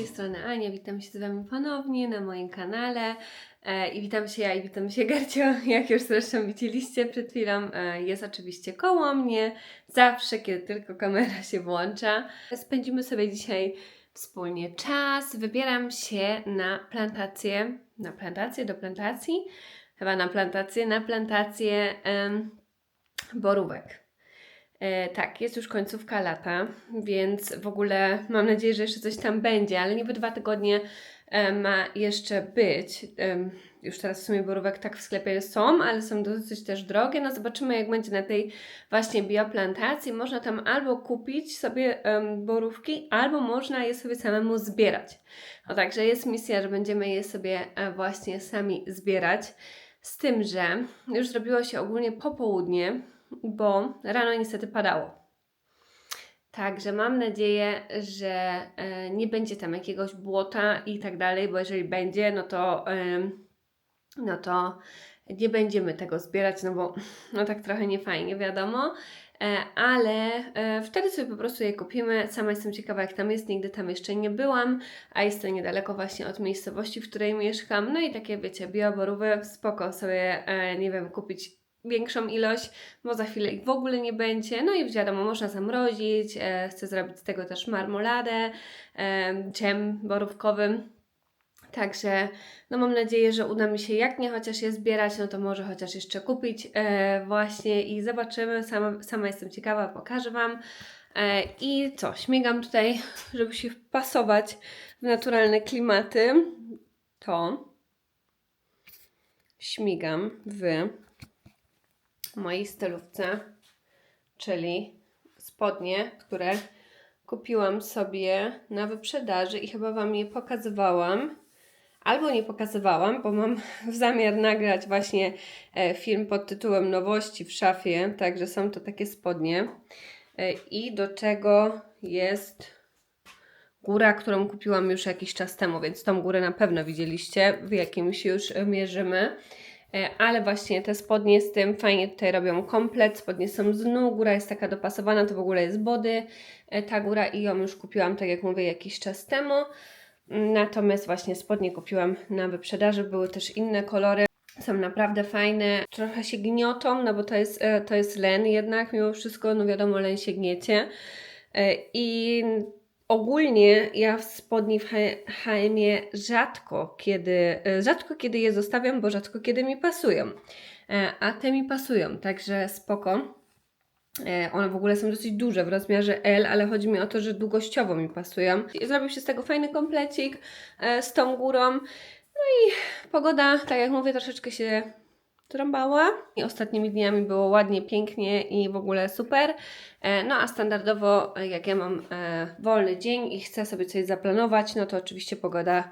tej strony Ania, witam się z Wami ponownie na moim kanale. E, i witam się ja i witam się Gercio, jak już zresztą widzieliście przed chwilą, e, jest oczywiście koło mnie, zawsze kiedy tylko kamera się włącza. Spędzimy sobie dzisiaj wspólnie czas, wybieram się na plantację, na plantację, do plantacji, chyba na plantację, na plantację borówek. E, tak, jest już końcówka lata, więc w ogóle mam nadzieję, że jeszcze coś tam będzie, ale niby dwa tygodnie e, ma jeszcze być. Już teraz w sumie borówek tak w sklepie są, ale są dosyć też drogie. No zobaczymy jak będzie na tej właśnie bioplantacji. Można tam albo kupić sobie borówki, albo można je sobie samemu zbierać. No także jest misja, że będziemy je sobie e, właśnie sami zbierać. Z tym, że już zrobiło się ogólnie popołudnie, bo rano niestety padało. Także mam nadzieję, że e, nie będzie tam jakiegoś błota i tak dalej, bo jeżeli będzie, no to, no to nie będziemy tego zbierać, no bo no tak trochę niefajnie, wiadomo. E, ale e, wtedy sobie po prostu je kupimy. Sama jestem ciekawa, jak tam jest, nigdy tam jeszcze nie byłam, a jest to niedaleko właśnie od miejscowości, w której mieszkam. No i takie, wiecie, bioborówek, spoko sobie, nie wiem, kupić większą ilość, bo za chwilę ich w ogóle nie będzie. No i wiadomo, można zamrozić, e, chcę zrobić z tego też marmoladę, e, dżem borówkowy. Także no mam nadzieję, że uda mi się jak nie chociaż je zbierać, no to może chociaż jeszcze kupić e, właśnie i zobaczymy. Sama, sama jestem ciekawa, pokażę Wam. E, I co, śmigam tutaj, żeby się wpasować w naturalne klimaty. To śmigam w mojej stylówce, czyli spodnie, które kupiłam sobie na wyprzedaży i chyba Wam je pokazywałam. Albo nie pokazywałam, bo mam zamiar nagrać właśnie e, film pod tytułem Nowości w szafie, także są to takie spodnie. E, I do czego jest góra, którą kupiłam już jakiś czas temu, więc tą górę na pewno widzieliście, w jakimś już mierzymy. E, ale właśnie te spodnie z tym fajnie tutaj robią komplet. Spodnie są z dnu, góra jest taka dopasowana, to w ogóle jest body e, ta góra i ją już kupiłam, tak jak mówię, jakiś czas temu. Natomiast właśnie spodnie kupiłam na wyprzedaży, były też inne kolory. Są naprawdę fajne, trochę się gniotą, no bo to jest, e, to jest len jednak, mimo wszystko, no wiadomo, len się gniecie. I Ogólnie ja w spodni w HM-ie rzadko kiedy, rzadko kiedy je zostawiam, bo rzadko kiedy mi pasują. E, a te mi pasują, także spoko. E, one w ogóle są dosyć duże w rozmiarze L, ale chodzi mi o to, że długościowo mi pasują. Zrobił się z tego fajny komplecik e, z tą górą. No i pogoda, tak jak mówię, troszeczkę się trąbała i ostatnimi dniami było ładnie, pięknie i w ogóle super. E, no a standardowo, e, jak ja mam e, wolny dzień i chcę sobie coś zaplanować, no to oczywiście pogoda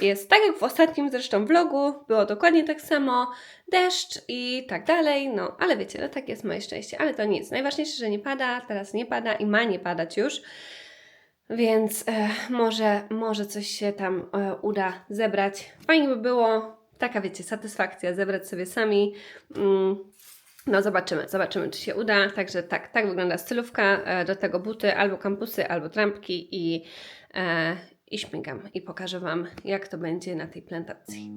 jest tak jak w ostatnim zresztą vlogu, było dokładnie tak samo, deszcz i tak dalej, no ale wiecie, no tak jest moje szczęście, ale to nic. Najważniejsze, że nie pada, teraz nie pada i ma nie padać już. Więc e, może, może coś się tam e, uda zebrać. Fajnie by było, taka wiecie, satysfakcja, zebrać sobie sami. Mm, no zobaczymy, zobaczymy czy się uda. Także tak, tak wygląda stylówka. E, do tego buty albo kampusy, albo trampki i, e, i śmigam. I pokażę Wam jak to będzie na tej plantacji.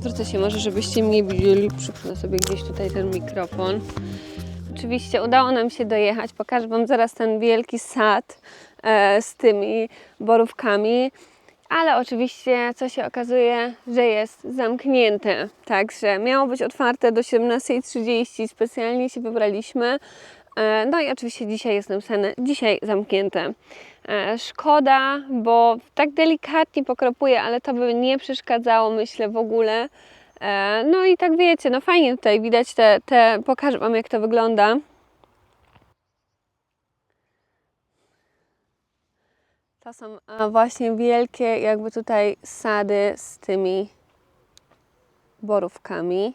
Zwrócę się może, żebyście mnie widzieli. Przypnę sobie gdzieś tutaj ten mikrofon. Oczywiście udało nam się dojechać. Pokażę Wam zaraz ten wielki sad e, z tymi borówkami. Ale oczywiście, co się okazuje, że jest zamknięte. Także miało być otwarte do 17.30. Specjalnie się wybraliśmy. E, No i oczywiście dzisiaj jest napisane, dzisiaj zamknięte. E, Szkoda, bo tak delikatnie pokropuję, ale to by nie przeszkadzało, myślę, w ogóle. E, No i tak wiecie, no fajnie tutaj widać te, te pokażę Wam jak to wygląda. To są e, właśnie wielkie jakby tutaj sady z tymi borówkami.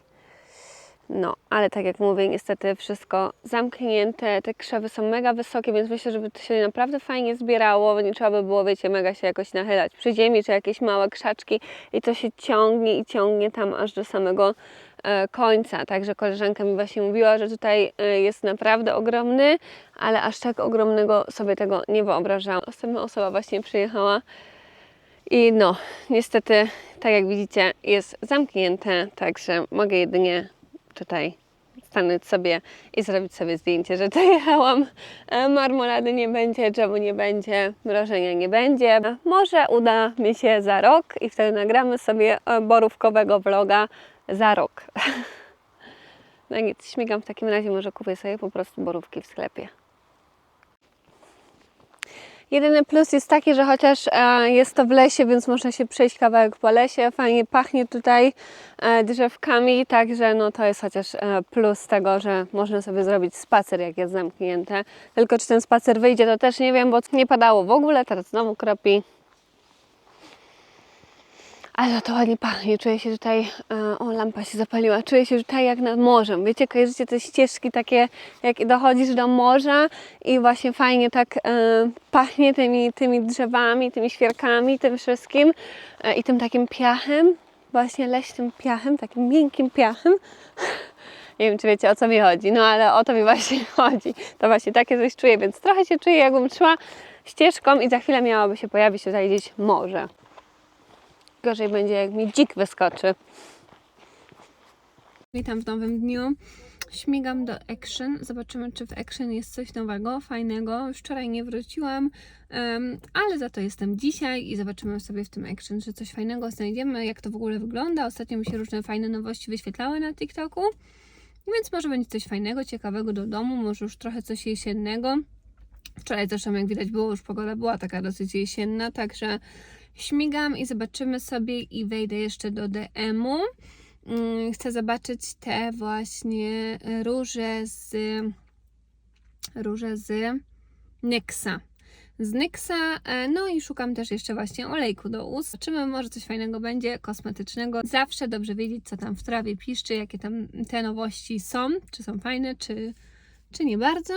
No, ale tak jak mówię, niestety wszystko zamknięte. Te krzewy są mega wysokie, więc myślę, żeby to się naprawdę fajnie zbierało. Nie trzeba by było, wiecie, mega się jakoś nachylać przy ziemi, czy jakieś małe krzaczki i to się ciągnie i ciągnie tam aż do samego e, końca. Także koleżanka mi właśnie mówiła, że tutaj e, jest naprawdę ogromny, ale aż tak ogromnego sobie tego nie wyobrażałam. Następna osoba właśnie przyjechała i no, niestety, tak jak widzicie, jest zamknięte, także mogę jedynie tutaj stanąć sobie i zrobić sobie zdjęcie, że dojechałam. E, Marmolady nie będzie, dżemu nie będzie, mrożenia nie będzie. Może uda mi się za rok i wtedy nagramy sobie borówkowego vloga za rok. No nic, śmigam w takim razie, może kupię sobie po prostu borówki w sklepie. Jedyny plus jest taki, że chociaż e, jest to w lesie, więc można się przejść kawałek po lesie, fajnie pachnie tutaj e, drzewkami, także no to jest chociaż e, plus tego, że można sobie zrobić spacer, jak jest zamknięte. Tylko czy ten spacer wyjdzie, to też nie wiem, bo nie padało w ogóle, teraz znowu kropi. Ale to ładnie pachnie, czuję się tutaj, e, o lampa się zapaliła, czuję się tutaj jak nad morzem. Wiecie, kojarzycie te ścieżki takie, jak dochodzisz do morza i właśnie fajnie tak e, pachnie tymi, tymi drzewami, tymi świerkami, tym wszystkim e, i tym takim piachem, właśnie leśnym piachem, takim miękkim piachem. Nie wiem, czy wiecie o co mi chodzi, no ale o to mi właśnie chodzi. To właśnie takie coś czuję, więc trochę się czuję, jakbym szła ścieżką i za chwilę miałoby się pojawić tutaj gdzieś morze. Gorzej będzie, jak mi dzik wyskoczy. Witam w nowym dniu. Śmigam do Action. Zobaczymy, czy w Action jest coś nowego, fajnego. Już wczoraj nie wróciłam, em, ale za to jestem dzisiaj i zobaczymy sobie w tym Action, czy coś fajnego znajdziemy, jak to w ogóle wygląda. Ostatnio mi się różne fajne nowości wyświetlały na TikToku, więc może będzie coś fajnego, ciekawego do domu, może już trochę coś jesiennego. Wczoraj zresztą, jak widać, było już pogoda była taka dosyć jesienna, także śmigam i zobaczymy sobie i wejdę jeszcze do DM-u. Mm, Chcę zobaczyć te właśnie róże z róże z Nyxa. Z Nyxa, e, no i szukam też jeszcze właśnie olejku do ust. Zobaczymy, może coś fajnego będzie, kosmetycznego. Zawsze dobrze wiedzieć, co tam w trawie piszczy, jakie tam te nowości są, czy są fajne, czy, czy nie bardzo.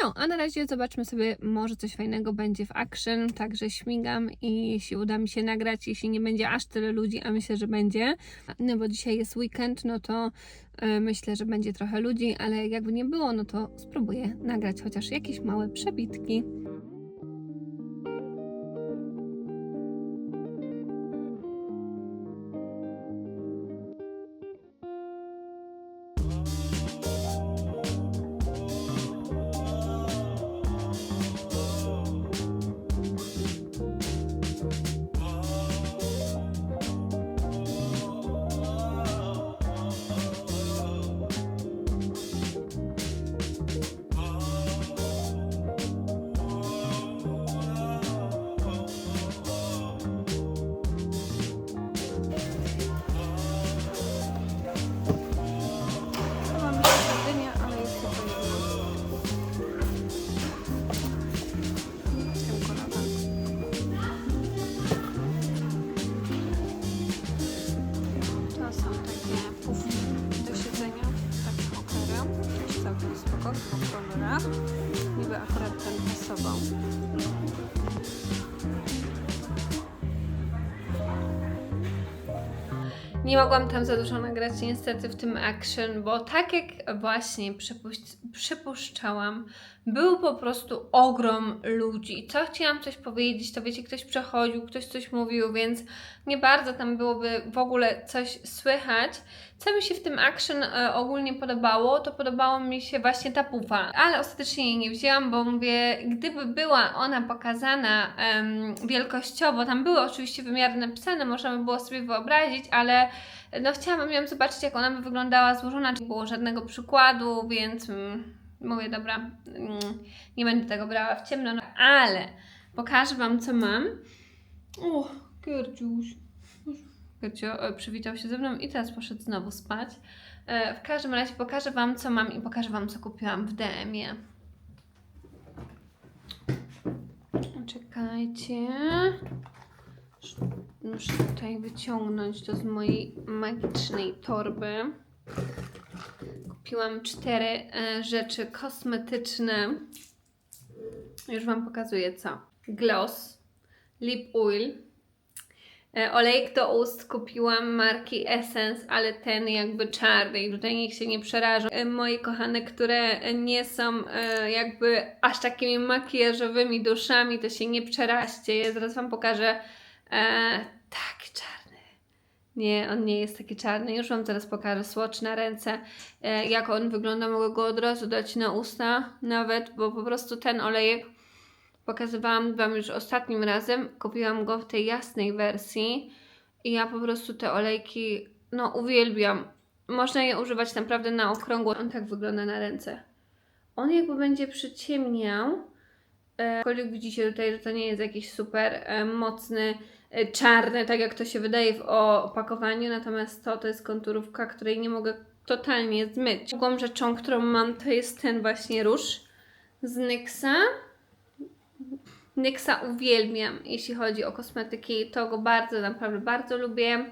No, a na razie zobaczmy sobie, może coś fajnego będzie w action, także śmigam i jeśli uda mi się nagrać, jeśli nie będzie aż tyle ludzi, a myślę, że będzie, no bo dzisiaj jest weekend, no to e, myślę, że będzie trochę ludzi, ale jakby nie było, no to spróbuję nagrać chociaż jakieś małe przebitki. Nie mogłam tam za dużo nagrać niestety w tym action, bo tak jak właśnie przypuś- przypuszczałam, był po prostu ogrom ludzi. Co chciałam coś powiedzieć, to wiecie, ktoś przechodził, ktoś coś mówił, więc nie bardzo tam byłoby w ogóle coś słychać. Co mi się w tym action e, ogólnie podobało, to podobało mi się właśnie ta pufa, ale ostatecznie jej nie wzięłam, bo mówię, gdyby była ona pokazana wielkościowo, tam były oczywiście wymiary napisane, można by było sobie wyobrazić, ale no chciałabym ją zobaczyć, jak ona by wyglądała złożona, czy nie było żadnego przykładu, więc mm, mówię, dobra, mm, nie będę tego brała w ciemno, no, ale pokażę Wam, co mam. O, Gerdziuś. Gerdzio e, przywitał się ze mną i teraz poszedł znowu spać. E, W każdym razie pokażę Wam, co mam i pokażę Wam, co kupiłam w DM-ie. Czekajcie. Muszę tutaj wyciągnąć to z mojej magicznej torby. Kupiłam cztery e, rzeczy kosmetyczne. Już Wam pokazuję co. Gloss, lip oil, olejek do ust kupiłam marki Essence, ale ten jakby czarny i tutaj niech się nie przerażą. E, Moje kochane, które nie są e, jakby aż takimi makijażowymi duszami, to się nie przeraźcie. Ja zaraz Wam pokażę e, taki czarny. Nie, on nie jest taki czarny. Już Wam teraz pokażę swatch na ręce, e, jak on wygląda. Mogę go od razu dać na usta nawet, bo po prostu ten olejek pokazywałam Wam już ostatnim razem. Kupiłam go w tej jasnej wersji i ja po prostu te olejki, no uwielbiam. Można je używać naprawdę na okrągło. On tak wygląda na ręce. On jakby będzie przyciemniał. E, Aczkolwiek widzicie tutaj, że to nie jest jakiś super e, mocny, e, czarny, tak jak to się wydaje w opakowaniu, natomiast to to jest konturówka, której nie mogę totalnie zmyć. Drugą rzeczą, którą mam, to jest ten właśnie róż z NYXa. NYXa uwielbiam, jeśli chodzi o kosmetyki, to go bardzo, naprawdę bardzo lubię.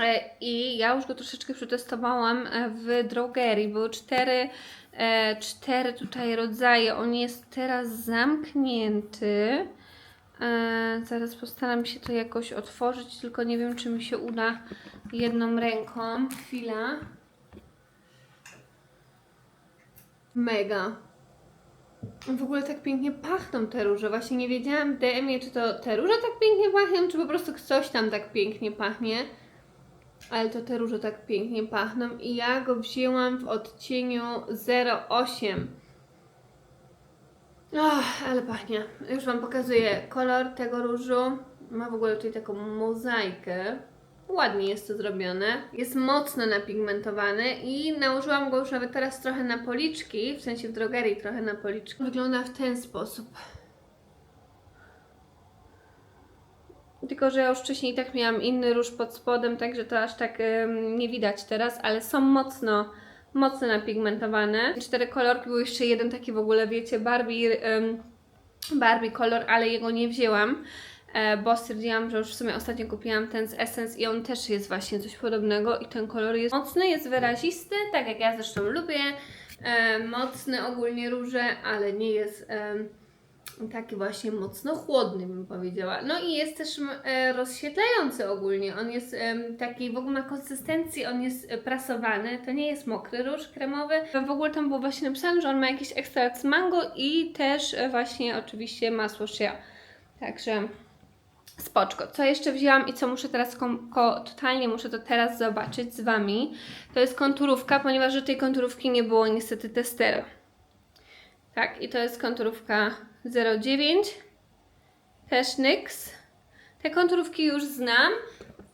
E, I ja już go troszeczkę przetestowałam e, w drogerii. Były cztery, e, cztery tutaj rodzaje. On jest teraz zamknięty. Zaraz postaram się to jakoś otworzyć, tylko nie wiem, czy mi się uda jedną ręką. Chwila. Mega. W ogóle tak pięknie pachną te róże. Właśnie nie wiedziałam w czy to te róże tak pięknie pachną, czy po prostu coś tam tak pięknie pachnie. Ale to te róże tak pięknie pachną i ja go wzięłam w odcieniu 08. Ach, ale pachnie. Już Wam pokazuję kolor tego różu. Ma w ogóle tutaj taką mozaikę. Ładnie jest to zrobione. Jest mocno napigmentowany i nałożyłam go już nawet teraz trochę na policzki, w sensie w drogerii trochę na policzki. Wygląda w ten sposób. Tylko, że ja już wcześniej tak miałam inny róż pod spodem, także to aż tak em, nie widać teraz, ale są mocno, mocno napigmentowane. Cztery kolorki, był jeszcze jeden taki w ogóle, wiecie, Barbie, em, Barbie kolor, ale jego nie wzięłam, bo stwierdziłam, że już w sumie ostatnio kupiłam ten z Essence i on też jest właśnie coś podobnego i ten kolor jest mocny, jest wyrazisty, tak jak ja zresztą lubię. E, mocny ogólnie róże, ale nie jest... taki właśnie mocno chłodny, bym powiedziała. No i jest też e, rozświetlający ogólnie. On jest taki, w ogóle ma konsystencji, on jest e, prasowany. To nie jest mokry róż kremowy. W ogóle tam było właśnie napisane, że on ma jakiś ekstrakt z mango i też e, właśnie oczywiście masło shea. Także spoczko. Co jeszcze wzięłam i co muszę teraz totalnie muszę to teraz zobaczyć z Wami, to jest konturówka, ponieważ do tej konturówki nie było niestety testera. Tak, i to jest konturówka 09. Też NYX. Te konturówki już znam,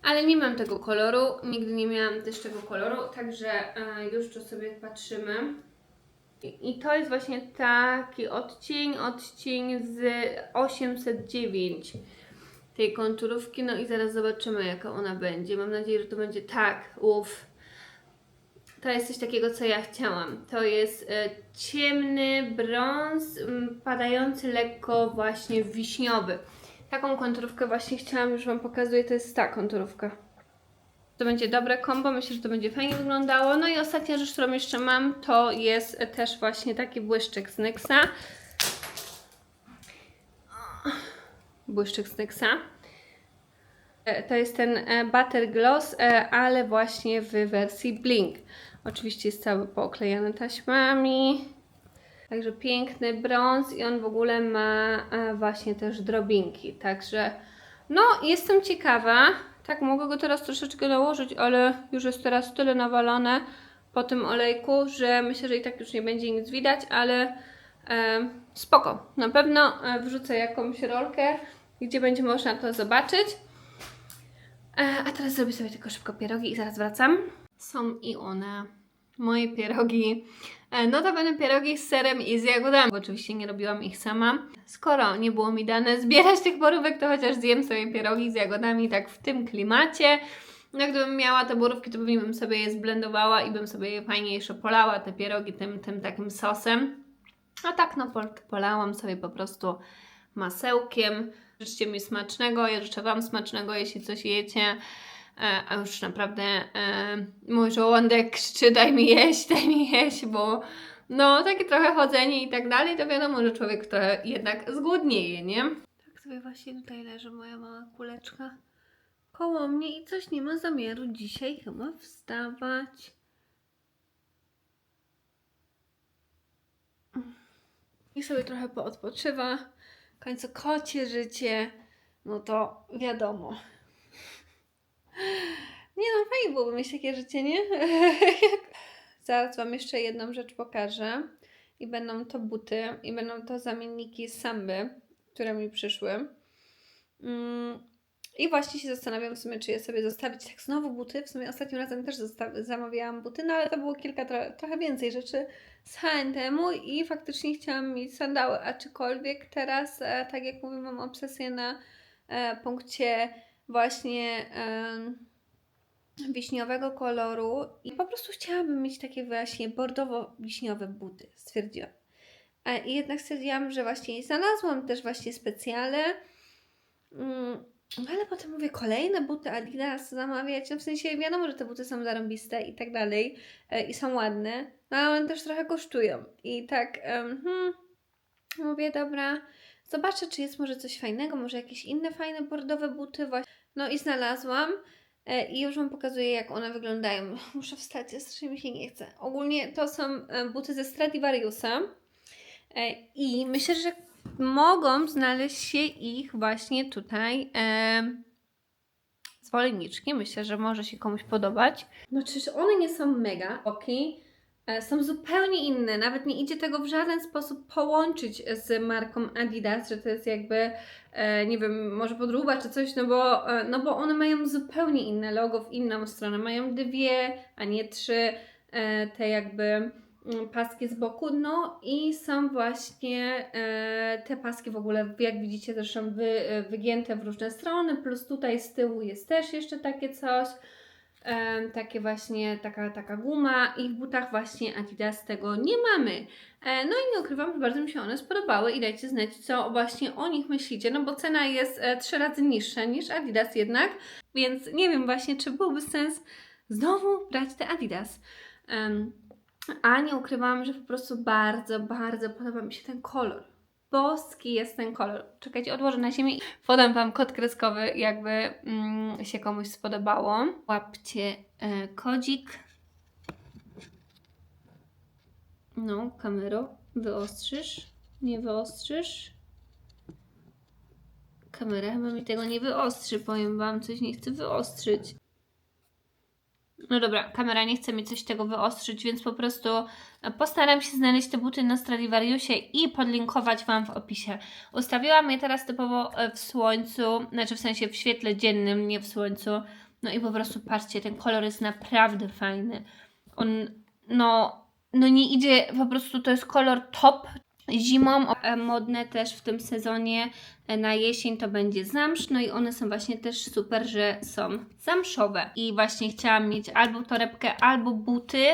ale nie mam tego koloru. Nigdy nie miałam też tego koloru, także e, już tu sobie patrzymy. I to jest właśnie taki odcień, odcień z 809 tej konturówki. No i zaraz zobaczymy, jaka ona będzie. Mam nadzieję, że to będzie tak. Uff. To jest coś takiego, co ja chciałam. To jest e, ciemny brąz, m, padający lekko właśnie wiśniowy. Taką konturówkę właśnie chciałam, już Wam pokazuję, to jest ta konturówka. To będzie dobre kombo, myślę, że to będzie fajnie wyglądało. No i ostatnia rzecz, którą jeszcze mam, to jest też właśnie taki błyszczyk z NYXa. Błyszczyk z NYXa. E, To jest ten e, Butter Gloss, e, ale właśnie w wersji Blink. Oczywiście jest cały pooklejany taśmami. Także piękny brąz i on w ogóle ma właśnie też drobinki. Także no, jestem ciekawa. Tak, mogę go teraz troszeczkę nałożyć, ale już jest teraz tyle nawalone po tym olejku, że myślę, że i tak już nie będzie nic widać, ale e, spoko. Na pewno wrzucę jakąś rolkę, gdzie będzie można to zobaczyć. E, a teraz zrobię sobie tylko szybko pierogi i zaraz wracam. Są i one. Moje pierogi. E, Notabene pierogi z serem i z jagodami. Bo oczywiście nie robiłam ich sama. Skoro nie było mi dane zbierać tych borówek, to chociaż zjem sobie pierogi z jagodami tak w tym klimacie. No gdybym miała te borówki, to pewnie bym sobie je zblendowała i bym sobie je fajnie jeszcze polała, te pierogi tym, tym takim sosem. A tak no pol- polałam sobie po prostu masełkiem. Życzcie mi smacznego, ja życzę Wam smacznego, jeśli coś jecie. E, A już naprawdę e, mój żołądek krzyczy daj mi jeść, daj mi jeść, bo no takie trochę chodzenie i tak dalej, to wiadomo, że człowiek trochę jednak zgłodnieje, nie? Tak sobie właśnie tutaj leży moja mała kuleczka koło mnie i coś nie ma zamiaru dzisiaj chyba wstawać. I sobie trochę poodpoczywa. Końcu kocie życie, no to wiadomo. Nie no, fajnie byłoby mieć takie życie, nie? Zaraz Wam jeszcze jedną rzecz pokażę. I będą to buty, i będą to zamienniki samby, które mi przyszły. Mm, I właśnie się zastanawiam w sumie, czy je sobie zostawić. Tak znowu buty. W sumie ostatnim razem też zamawiałam buty, no ale to było kilka, tro- trochę więcej rzeczy z H&M i faktycznie chciałam mieć sandały, aczkolwiek teraz, e, tak jak mówię, mam obsesję na e, punkcie właśnie em, wiśniowego koloru i po prostu chciałabym mieć takie właśnie bordowo-wiśniowe buty, stwierdziłam. E, I jednak stwierdziłam, że właśnie znalazłam też właśnie specjale, mm, ale potem mówię, kolejne buty Adidas zamawiać, no w sensie wiadomo, że te buty są zarąbiste i tak dalej e, i są ładne, no ale one też trochę kosztują i tak, em, hmm, mówię, dobra, zobaczę, czy jest może coś fajnego, może jakieś inne fajne bordowe buty właśnie. No i znalazłam e, i już Wam pokazuję, jak one wyglądają. Muszę wstać, ja strasznie mi się nie chce. Ogólnie to są e, buty ze Stradivariusa e, i myślę, że mogą znaleźć się ich właśnie tutaj e, zwolenniczki. Myślę, że może się komuś podobać. No czyż one nie są mega, oki? E, Są zupełnie inne, nawet nie idzie tego w żaden sposób połączyć z marką Adidas, że to jest jakby, e, nie wiem, może podróba czy coś, no bo, e, no bo one mają zupełnie inne logo w inną stronę. Mają dwie, a nie trzy te jakby paski z boku, no i są właśnie e, te paski w ogóle, jak widzicie, zresztą wy, e, wygięte w różne strony, plus tutaj z tyłu jest też jeszcze takie coś. Em, takie właśnie, taka, taka guma i w butach właśnie Adidas tego nie mamy. E, no i nie ukrywam, że bardzo mi się one spodobały i dajcie znać, co właśnie o nich myślicie, no bo cena jest e, trzy razy niższa niż Adidas jednak, więc nie wiem właśnie, czy byłby sens znowu brać te Adidas. Em, a nie ukrywam, że po prostu bardzo, bardzo podoba mi się ten kolor. Boski jest ten kolor. Czekajcie, odłożę na ziemię i podam Wam kod kreskowy, jakby mm, się komuś spodobało. Łapcie e, kodzik. No, kamero, wyostrzysz? Nie wyostrzysz? Kamera chyba mi tego nie wyostrzy, powiem Wam, coś nie chce wyostrzyć. No dobra, kamera nie chce mi coś tego wyostrzyć, więc po prostu postaram się znaleźć te buty na Stradivariusie i podlinkować Wam w opisie. Ustawiłam je teraz typowo e, w słońcu, znaczy w sensie w świetle dziennym, nie w słońcu. No i po prostu patrzcie, ten kolor jest naprawdę fajny. On, no, no nie idzie, po prostu to jest kolor top. Zimą e, modne też w tym sezonie e, na jesień to będzie zamsz, no i one są właśnie też super, że są zamszowe. I właśnie chciałam mieć albo torebkę, albo buty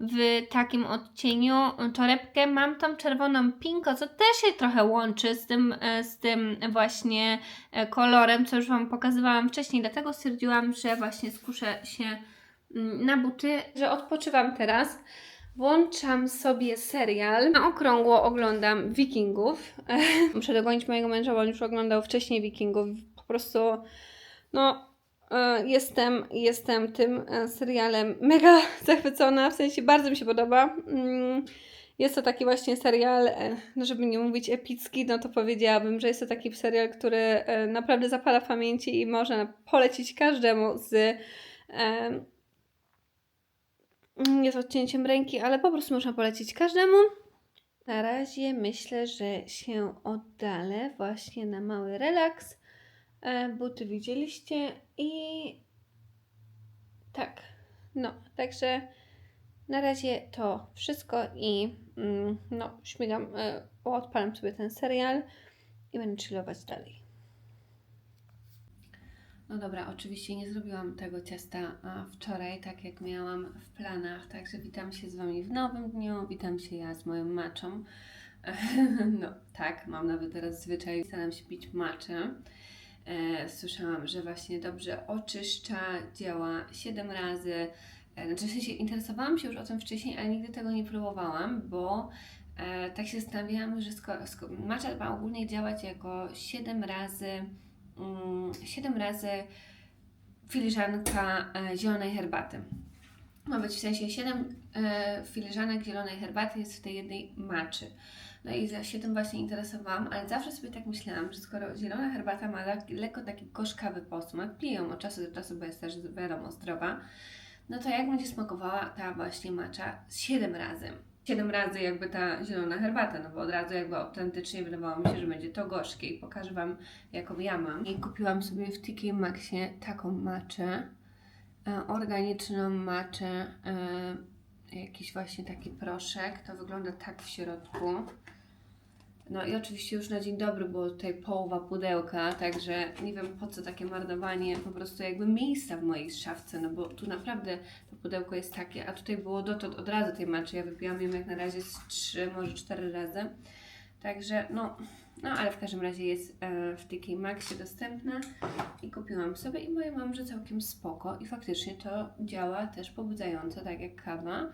w takim odcieniu. Torebkę mam tą czerwoną pinko, co też się trochę łączy z tym, e, z tym właśnie kolorem, co już Wam pokazywałam wcześniej, dlatego stwierdziłam, że właśnie skuszę się mm, na buty, że odpoczywam teraz. Włączam sobie serial. Na okrągło oglądam Wikingów. Muszę dogonić mojego męża, bo on już oglądał wcześniej Wikingów. Po prostu, no, e, jestem, jestem tym e, serialem mega zachwycona. W sensie bardzo mi się podoba. Mm, Jest to taki właśnie serial, e, no żeby nie mówić epicki, no to powiedziałabym, że jest to taki serial, który naprawdę zapala pamięci i można polecić każdemu z nie z odcięciem ręki, ale po prostu można polecić każdemu. Na razie myślę, że się oddalę właśnie na mały relaks. E, Buty widzieliście i tak, no, także na razie to wszystko i mm, no, śmigam, e, odpalam sobie ten serial i będę chillować dalej. No dobra, oczywiście nie zrobiłam tego ciasta wczoraj, tak jak miałam w planach, także witam się z Wami w nowym dniu, witam się ja z moją maczą. No tak, mam nawet teraz zwyczaj, staram się pić maczę. E, słyszałam, że właśnie dobrze oczyszcza, działa 7 razy. E, znaczy, w sensie interesowałam się już o tym wcześniej, ale nigdy tego nie próbowałam, bo e, tak się zastanawiałam, że sko- sko- macza ma ogólnie działać jako 7 razy, 7 razy filiżanka e, zielonej herbaty. Ma być w sensie 7 e, filiżanek zielonej herbaty jest w tej jednej maczy. No i ja się tym właśnie interesowałam, ale zawsze sobie tak myślałam, że skoro zielona herbata ma lekko taki gorzkawy posmak, piję ją od czasu do czasu, bo jest też wiadomo zdrowa, no to jak będzie smakowała ta właśnie macza z 7 razy? 7 razy jakby ta zielona herbata, no bo od razu jakby autentycznie wydawało mi się, że będzie to gorzkie i pokażę Wam jaką ja mam. I kupiłam sobie w TK Maxie taką maczę, e, organiczną maczę, e, jakiś właśnie taki proszek, to wygląda tak w środku. No i oczywiście już na dzień dobry było tutaj połowa pudełka, także nie wiem po co takie marnowanie po prostu jakby miejsca w mojej szafce, no bo tu naprawdę to pudełko jest takie, a tutaj było dotąd od razu tej maczy, ja wypiłam ją jak na razie z trzy, może cztery razy, także no, no ale w każdym razie jest e, w TK Maxie dostępna i kupiłam sobie i moja mam, że całkiem spoko i faktycznie to działa też pobudzająco, tak jak kawa.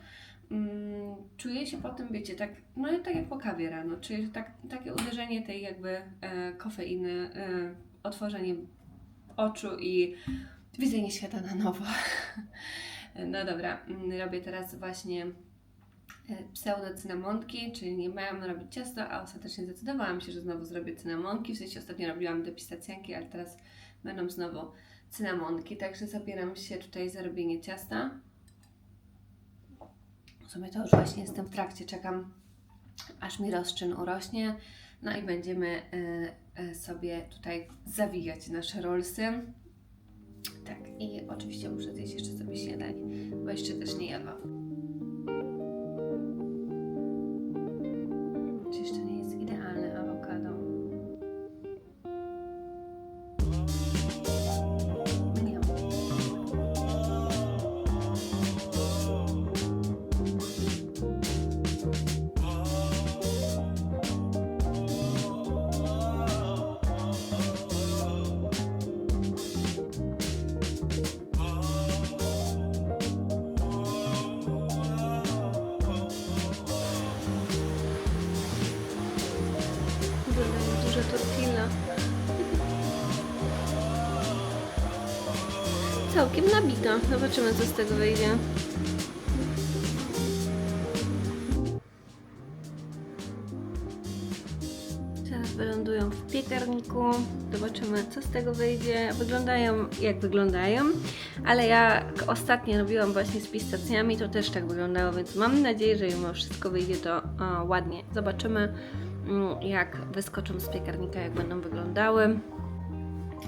Mm, czuję się po tym, wiecie, tak, no tak jak po kawie rano, że tak, takie uderzenie tej jakby e, kofeiny, e, otworzenie oczu i widzenie świata na nowo. no dobra, mm, robię teraz właśnie e, pseudo cynamonki, czyli nie miałam robić ciasto, a ostatecznie zdecydowałam się, że znowu zrobię cynamonki, w sensie ostatnio robiłam te pistacjanki, ale teraz będą znowu cynamonki, także zabieram się tutaj za robienie ciasta. W sumie to już właśnie jestem w trakcie, czekam aż mi rozczyn urośnie. No i będziemy y, y, sobie tutaj zawijać nasze rolsy. Tak, i oczywiście muszę zjeść jeszcze sobie śniadanie, bo jeszcze też nie jadłam. Duża tortilla. Całkiem nabita. Zobaczymy, co z tego wyjdzie. Teraz wylądują w piekarniku. Zobaczymy, co z tego wyjdzie. Wyglądają jak wyglądają, ale jak ostatnio robiłam właśnie z pistacjami, to też tak wyglądało, więc mam nadzieję, że mimo wszystko wyjdzie to o, ładnie. Zobaczymy, jak wyskoczą z piekarnika, jak będą wyglądały.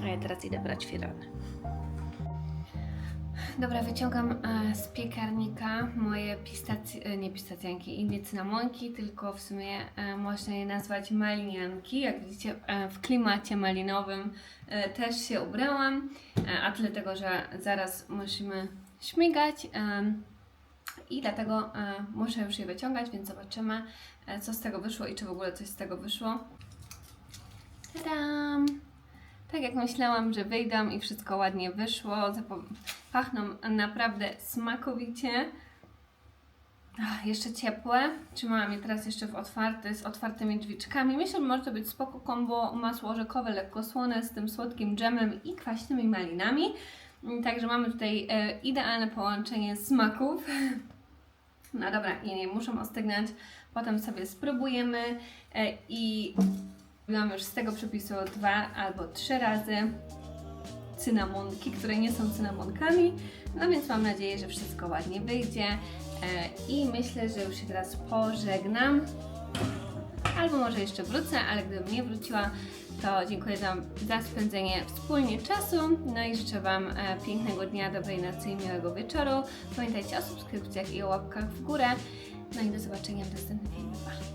A ja teraz idę brać firany. Dobra, wyciągam e, z piekarnika moje pistacje, nie pistacjanki, inne cynamonki, tylko w sumie e, można je nazwać malinianki. Jak widzicie, e, w klimacie malinowym też się ubrałam, a tyle tego, że zaraz musimy śmigać i dlatego e, muszę już je wyciągać, więc zobaczymy, e, co z tego wyszło i czy w ogóle coś z tego wyszło. Tadam! Tak jak myślałam, że wyjdą i wszystko ładnie wyszło. Pachną naprawdę smakowicie. Ach, jeszcze ciepłe. Trzymałam je teraz jeszcze w otwarte, z otwartymi drzwiczkami. Myślę, że może to być spoko kombo masło orzekowe, lekko słone z tym słodkim dżemem i kwaśnymi malinami. Także mamy tutaj e, idealne połączenie smaków. No dobra, i nie muszą ostygnąć. Potem sobie spróbujemy e, i mam już z tego przepisu dwa albo trzy razy cynamonki, które nie są cynamonkami. No więc mam nadzieję, że wszystko ładnie wyjdzie e, i myślę, że już się teraz pożegnam. Albo może jeszcze wrócę, ale gdybym nie wróciła, to dziękuję Wam za spędzenie wspólnie czasu. No i życzę Wam e, pięknego dnia, dobrej nocy i miłego wieczoru. Pamiętajcie o subskrypcjach i o łapkach w górę. No i do zobaczenia w następnym filmie. Pa!